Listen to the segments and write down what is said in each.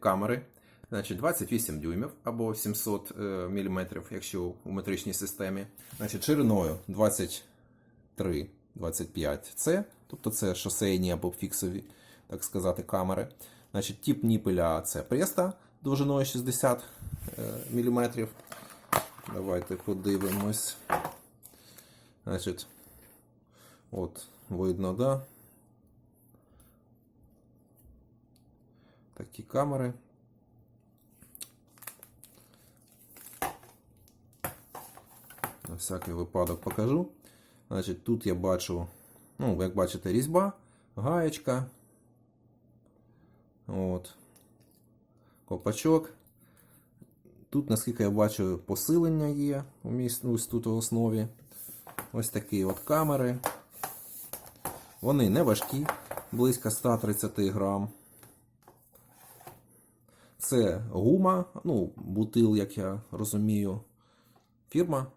Камери, значить 28 дюймів або 700 мм, якщо у метричній системі. Значить, шириною 23 25 це, тобто це шосейні або фіксові, так сказати, камери. Значить, тип ніпеля це преста довжиною 60 мм. Давайте подивимось. Значить, от видно, да? Такі камери. На всякий випадок покажу. Значить, тут я бачу, ну, як бачите, різьба, гаєчка. От. Копачок. Тут, наскільки я бачу, посилення є у міс- ось тут в основі. Ось такі от камери. Вони не важкі, близько 130 грам. Це гума, ну, бутил, як я розумію. Фірма.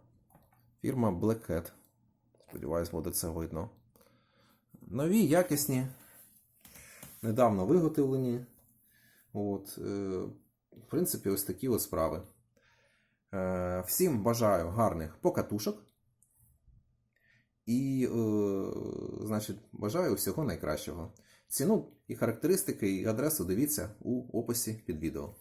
Фірма Black Cat. Сподіваюсь, буде це видно. Нові, якісні. Недавно виготовлені. От, е, в принципі, ось такі ось справи. Е, всім бажаю гарних покатушок. І, е, значить, бажаю всього найкращого. Ціну і характеристики, і адресу дивіться у описі під відео.